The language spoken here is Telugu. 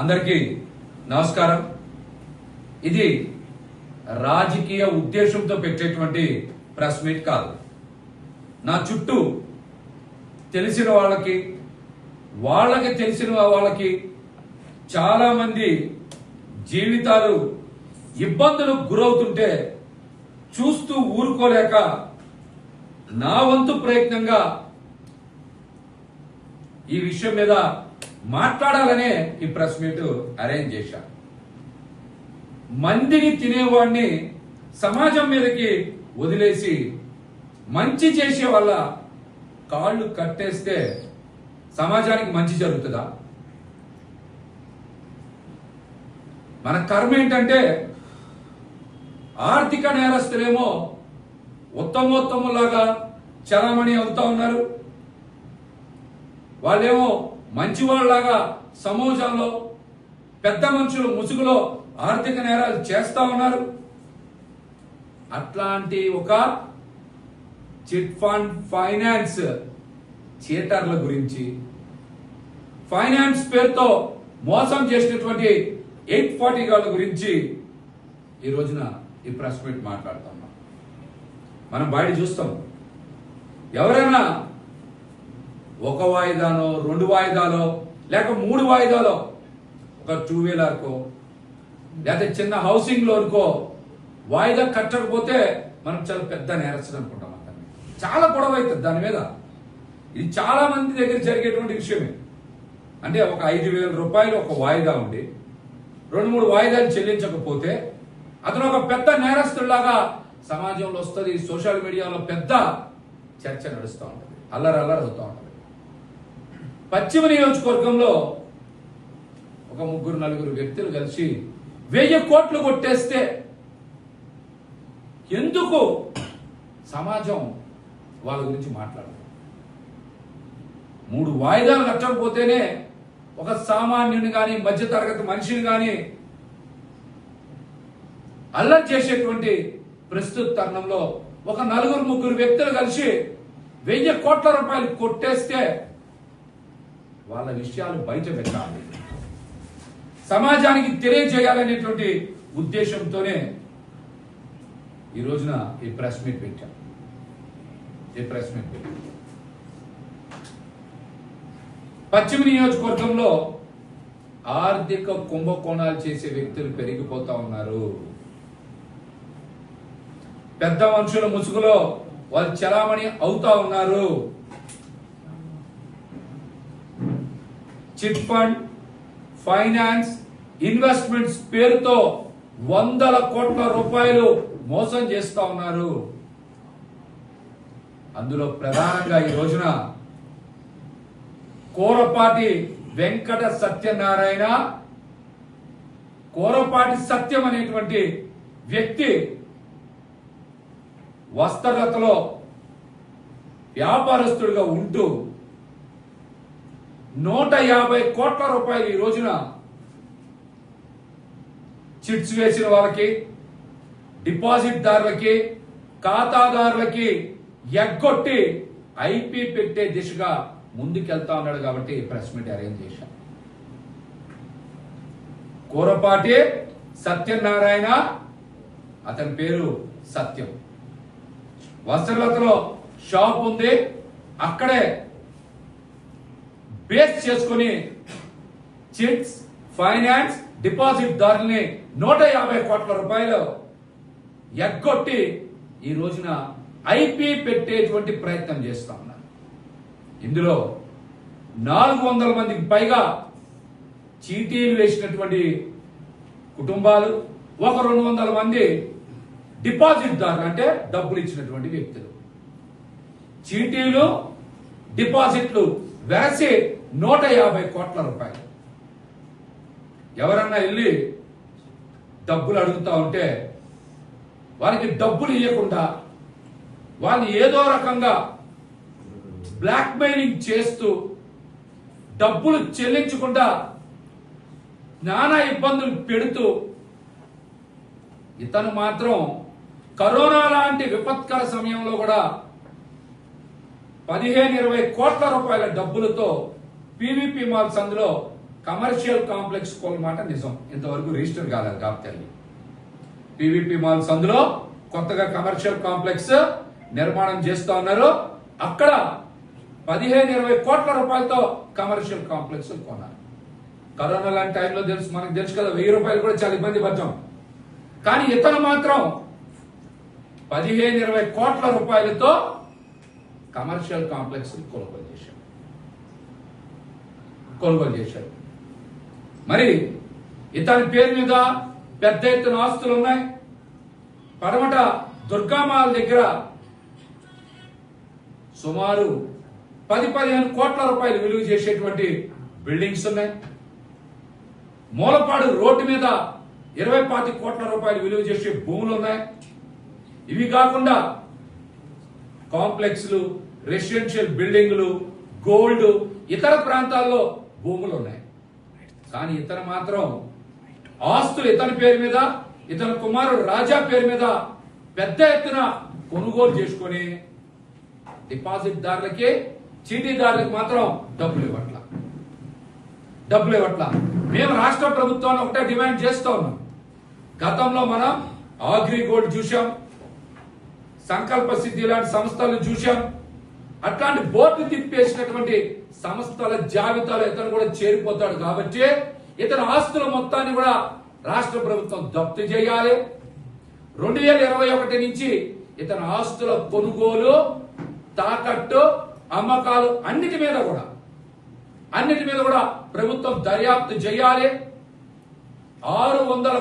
అందరికీ నమస్కారం. ఇది రాజకీయ ఉద్దేశంతో పెట్టేటువంటి ప్రెస్ మీట్ కాదు. నా చుట్టూ తెలిసిన వాళ్ళకి వాళ్ళకి తెలిసిన వాళ్ళకి చాలామంది జీవితాలు ఇబ్బందులకు గురవుతుంటే చూస్తూ ఊరుకోలేక నా వంతు ప్రయత్నంగా ఈ విషయం మీద మాట్లాడాలనే ఈ ప్రెస్ మీట్ అరేంజ్ చేశా. మందిని తినేవాడిని సమాజం మీదకి వదిలేసి మంచి చేసే వల్ల కాళ్ళు కట్టేస్తే సమాజానికి మంచి జరుగుతుందా? మన కర్మ ఏంటంటే ఆర్థిక నేరస్తులేమో ఉత్తమోత్తములాగా చలామణి అవుతా ఉన్నారు. వాళ్ళేమో మంచివాళ్ళలాగా సమాజంలో పెద్ద మనుషులు ముసుగులో ఆర్థిక నేరాలు చేస్తా ఉన్నారు. అట్లాంటి ఒక చిట్ ఫండ్ ఫైనాన్స్ థియేటర్ల గురించి ఫైనాన్స్ పేరుతో మోసం చేసినటువంటి ఎయిట్ ఫార్టీ గాళ్ళ గురించి ఈ రోజున ఈ ప్రెస్ మీట్ మాట్లాడుతున్నాం. మనం బయట చూస్తాం. ఎవరైనా ఒక వాయిదాలో రెండు వాయిదాలో లేక మూడు వాయిదాలో. ఒక టూ వీలర్కో లేకపోతే చిన్న హౌసింగ్ లోన్కో వాయిదా కట్టకపోతే మనం చాలా పెద్ద నేరస్తుంది అనుకుంటాం అతన్ని చాలా గొడవ అవుతుంది దాని మీద. ఇది చాలా మంది దగ్గర జరిగేటువంటి విషయమే. అంటే ఒక ఐదు వేల రూపాయలు ఒక వాయిదా ఉండి రెండు మూడు వాయిదాలు చెల్లించకపోతే అతను ఒక పెద్ద నేరస్తుడిలాగా సమాజంలో వస్తుంది సోషల్ మీడియాలో పెద్ద చర్చ నడుస్తూ ఉంటుంది. అల్లరి అల్లరి అవుతూ ఉంటుంది. పశ్చిమ నియోజకవర్గంలో ఒక ముగ్గురు నలుగురు వ్యక్తులు కలిసి వెయ్యి కోట్లు కొట్టేస్తే ఎందుకు సమాజం వాళ్ళ గురించి మాట్లాడదు? మూడు వాయిదాలు కట్టకపోతేనే ఒక సామాన్యుని కానీ మధ్యతరగతి మనిషిని కానీ అల్లరి చేసేటువంటి ప్రస్తుత తరుణంలో ఒక నలుగురు ముగ్గురు వ్యక్తులు కలిసి వెయ్యి కోట్ల రూపాయలు కొట్టేస్తే వాళ్ళ విషయాలు బయట పెట్టాలి. సమాజానికి తెలియజేయాలనేటువంటి ఉద్దేశంతోనే ఈ రోజున ఈ ప్రెస్ మీట్ పెట్టాం. ఈ ప్రెస్ మీట్ పెట్టాం. పశ్చిమ నియోజకవర్గంలో ఆర్థిక కుంభకోణాలు చేసే వ్యక్తులు పెరిగిపోతా ఉన్నారు. పెద్ద మనుషుల ముసుగులో వాళ్ళు చలామణి అవుతా ఉన్నారు. చిట్ ఫండ్ ఫైనాన్స్ ఇన్వెస్ట్మెంట్స్ పేరుతో వందల కోట్ల రూపాయలు మోసం చేస్తా ఉన్నారు. అందులో ప్రధానంగా ఈ రోజున కోరపాటి వెంకట సత్యనారాయణ కోరపాటి సత్యం అనేటువంటి వ్యక్తి వస్త్రలతలో వ్యాపారస్తుడిగా ఉంటూ నూట యాభై కోట్ల రూపాయలు ఈ రోజున చిట్స్ వేసిన వాళ్ళకి డిపాజిట్ దారులకి ఖాతాదారులకి ఎగ్గొట్టి ఐపీ పెట్టే దిశగా ముందుకెళ్తా ఉన్నాడు కాబట్టి ప్రెస్ మీట్ అరేంజ్ చేశాం. కూరపాటి సత్యనారాయణ అతని పేరు సత్యం. వస్త్రలతలో షాప్ ఉంది అక్కడే బేస్ చేసుకుని చిట్స్ ఫైనాన్స్ డిపాజిట్ దారుల్ని నూట యాభై కోట్ల రూపాయలు ఎగ్గొట్టి ఈ రోజున ఐపీ పెట్టేటువంటి ప్రయత్నం చేస్తా ఉన్నారు. ఇందులో నాలుగు వందల మందికి పైగా చీటీలు వేసినటువంటి కుటుంబాలు ఒక రెండు వందల మంది డిపాజిట్ దారులు అంటే డబ్బులు ఇచ్చినటువంటి వ్యక్తులు. చీటీలు డిపాజిట్లు వేసి నూట యాభై కోట్ల రూపాయలు. ఎవరన్నా వెళ్ళి డబ్బులు అడుగుతా ఉంటే వారికి డబ్బులు ఇవ్వకుండా వాళ్ళు ఏదో రకంగా బ్లాక్ మెయిలింగ్ చేస్తూ డబ్బులు చెల్లించకుండా నానా ఇబ్బందులు పెడుతూ ఇతను మాత్రం కరోనా లాంటి విపత్కర సమయంలో కూడా పదిహేను ఇరవై కోట్ల రూపాయల డబ్బులతో పీవీపీ మాల్స్ అందులో కమర్షియల్ కాంప్లెక్స్ కొన్నమాట నిజం. ఇంతవరకు రిజిస్టర్ కాలేదు కాబట్టి పీవీపీ మాల్స్ అందులో కొత్తగా కమర్షియల్ కాంప్లెక్స్ నిర్మాణం చేస్తా ఉన్నారు. అక్కడ పదిహేను ఇరవై కోట్ల రూపాయలతో కమర్షియల్ కాంప్లెక్స్ కొన్నారు. కరోనా లాంటి టైంలో తెలుసు మనకు తెలుసు కదా వెయ్యి రూపాయలు కూడా చాలా ఇబ్బంది పడ్డాం. కానీ ఇతను మాత్రం పదిహేను ఇరవై కోట్ల రూపాయలతో కమర్షియల్ కాంప్లెక్స్ని కొనుగోలు చేశాడు కొనుగోలు చేశాడు మరి ఇతని పేరు మీద పెద్ద ఎత్తున ఆస్తులు ఉన్నాయి. పడమట దుర్గామాల దగ్గర సుమారు పది పదిహేను కోట్ల రూపాయలు విలువ చేసేటువంటి బిల్డింగ్స్ ఉన్నాయి. మూలపాడు రోడ్డు మీద ఇరవై పాతి కోట్ల రూపాయలు విలువ చేసే భూములు ఉన్నాయి. ఇవి కాకుండా కాంప్లెక్స్లు రెసిడెన్షియల్ బిల్డింగ్లు గోల్డ్ ఇతర ప్రాంతాల్లో భూములు ఉన్నాయి. కానీ ఇతను మాత్రం ఆస్తులు ఇతని పేరు మీద ఇతని కుమారుడు రాజా పేరు మీద పెద్ద ఎత్తున కొనుగోలు చేసుకొని డిపాజిట్ దారులకి చీటీదారులకు మాత్రం డబ్బులు ఇవ్వట్ల. డబ్బులు ఇవ్వట్ల. మేము రాష్ట్ర ప్రభుత్వాన్ని ఒకటే డిమాండ్ చేస్తా ఉన్నాం. గతంలో మనం ఆగ్రి గోల్డ్ చూసాం సంకల్ప సిద్ధి లాంటి సంస్థలు చూశాం. అట్లాంటి బోర్డు తిప్పేసినటువంటి సంస్థల జాబితాలో ఇతను కూడా చేరిపోతాడు కాబట్టి ఇతని ఆస్తుల మొత్తాన్ని కూడా రాష్ట్ర ప్రభుత్వం జప్తు చేయాలి. రెండు వేల ఇరవై ఒకటి నుంచి ఇతని ఆస్తుల కొనుగోలు తాకట్టు అమ్మకాలు అన్నిటి మీద కూడా అన్నిటి మీద కూడా ప్రభుత్వం దర్యాప్తు చేయాలి. ఆరు వందల